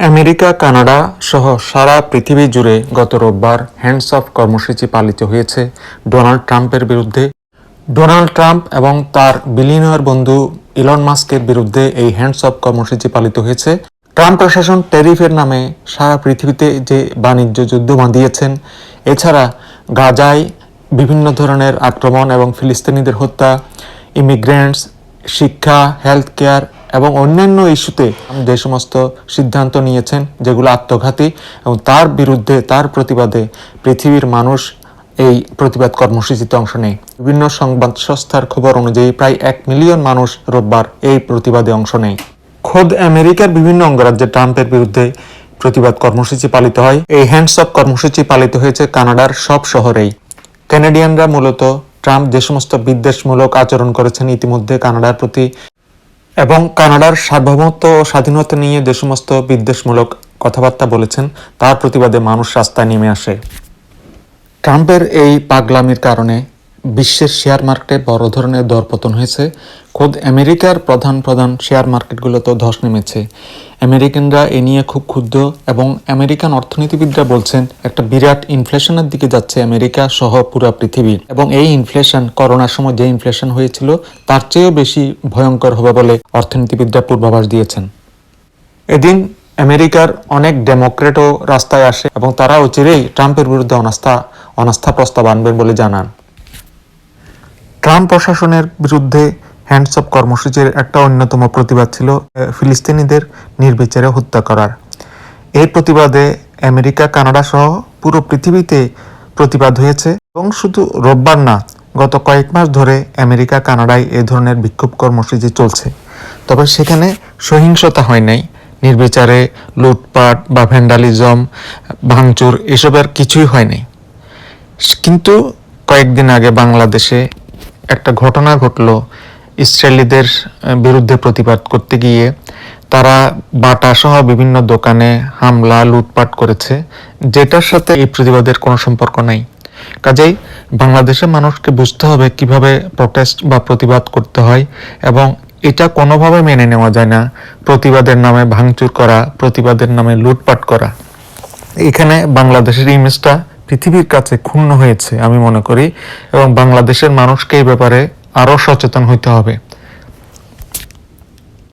America, Canada সহ সারা পৃথিবী জুড়ে গত রোববার হ্যান্ডস অফ কর্মসূচি পালিত হয়েছে ডোনাল্ড ট্রাম্পের বিরুদ্ধে। ডোনাল্ড ট্রাম্প এবং তার বিলিয়নিয়র বন্ধু ইলন মাস্কের বিরুদ্ধে এই হ্যান্ডস অফ কর্মসূচি পালিত হয়েছে। ট্রাম্প প্রশাসন ট্যারিফের নামে সারা পৃথিবীতে যে বাণিজ্য যুদ্ধ বাঁধিয়েছেন, এছাড়া গাজায় বিভিন্ন ধরনের আক্রমণ এবং ফিলিস্তিনিদের হত্যা, ইমিগ্রেন্টস, শিক্ষা হেলথ কেয়ার এবং অন্যান্য ইস্যুতে যে সমস্ত সিদ্ধান্ত নিয়েছেন, যেগুলো আত্মঘাতী এবং তার বিরুদ্ধে, তার প্রতিবাদে পৃথিবীর মানুষ এই প্রতিবাদ কর্মসূচিতে অংশ নেয়। বিভিন্ন সংবাদ সংস্থার খবর অনুযায়ী প্রায় এক মিলিয়ন মানুষ রোববার এই প্রতিবাদে অংশ নেয়। খোদ আমেরিকার বিভিন্ন অঙ্গরাজ্যে ট্রাম্পের বিরুদ্ধে প্রতিবাদ কর্মসূচি পালিত হয়। এই হ্যান্ডস অফ কর্মসূচি পালিত হয়েছে কানাডার সব শহরেই। কানাডিয়ানরা মূলত ট্রাম্প যে সমস্ত বিদ্বেষমূলক আচরণ করেছেন, ইতিমধ্যে কানাডার প্রতি এবং কানাডার সার্বভৌমত্ব ও স্বাধীনতা নিয়ে যে সমস্ত বিদ্বেষমূলক কথাবার্তা বলেছেন, তার প্রতিবাদে মানুষ রাস্তায় নেমে আসে। ট্রাম্পের এই পাগলামির কারণে বিশ্বের শেয়ার মার্কেটে বড় ধরনের দরপতন হয়েছে। খোদ আমেরিকার প্রধান প্রধান শেয়ার মার্কেটগুলোতেও ধস নেমেছে। আমেরিকানরা এ নিয়ে খুব ক্ষুব্ধ এবং আমেরিকান অর্থনীতিবিদরা বলছেন, একটা বিরাট ইনফ্লেশনের দিকে যাচ্ছে আমেরিকা সহ পুরো পৃথিবী এবং এই ইনফ্লেশন করোনার সময় যে ইনফ্লেশন হয়েছিল, তার চেয়েও বেশি ভয়ঙ্কর হবে বলে অর্থনীতিবিদরা পূর্বাভাস দিয়েছেন। এদিন আমেরিকার অনেক ডেমোক্রেটও রাস্তায় আসে এবং তারা অচিরেই ট্রাম্পের বিরুদ্ধে অনাস্থা অনাস্থা প্রস্তাব আনবেন বলে জানান। ট্রাম্প প্রশাসনের বিরুদ্ধে হ্যান্ডস অফ কর্মসূচির একটা অন্যতম প্রতিবাদ ছিল ফিলিস্তিনিদের নির্বিচারে হত্যা করার। এই প্রতিবাদে আমেরিকা, কানাডা সহ পুরো পৃথিবীতে প্রতিবাদ হয়েছে এবং শুধু রোববার না, গত কয়েক মাস ধরে আমেরিকা, কানাডায় এ ধরনের বিক্ষোভ কর্মসূচি চলছে। তবে সেখানে সহিংসতা হয় নাই। নির্বিচারে লুটপাট বা ভ্যান্ডালিজম, ভাঙচুর এসবের কিছুই হয়নি কিন্তু কয়েকদিন আগে বাংলাদেশে একটা ঘটনা ঘটলো ইসরায়েলিদের বিরুদ্ধে প্রতিবাদ করতে গিয়ে। তারা বাটা সহ বিভিন্ন দোকানে হামলা, লুটপাট করেছে, যেটার সাথে এই প্রতিবাদের কোনো সম্পর্ক নাই। কাজেই বাংলাদেশের মানুষকে বুঝতে হবে কীভাবে প্রটেস্ট বা প্রতিবাদ করতে হয় এবং এটা কোনোভাবে মেনে নেওয়া যায় না, প্রতিবাদের নামে ভাঙচুর করা, প্রতিবাদের নামে লুটপাট করা। এখানে বাংলাদেশের ইমেজটা পৃথিবীর কাছে ক্ষুণ্ণ হয়েছে, আমি মনে করি, এবং বাংলাদেশের মানুষকে এই ব্যাপারে আরও সচেতন হইতে হবে।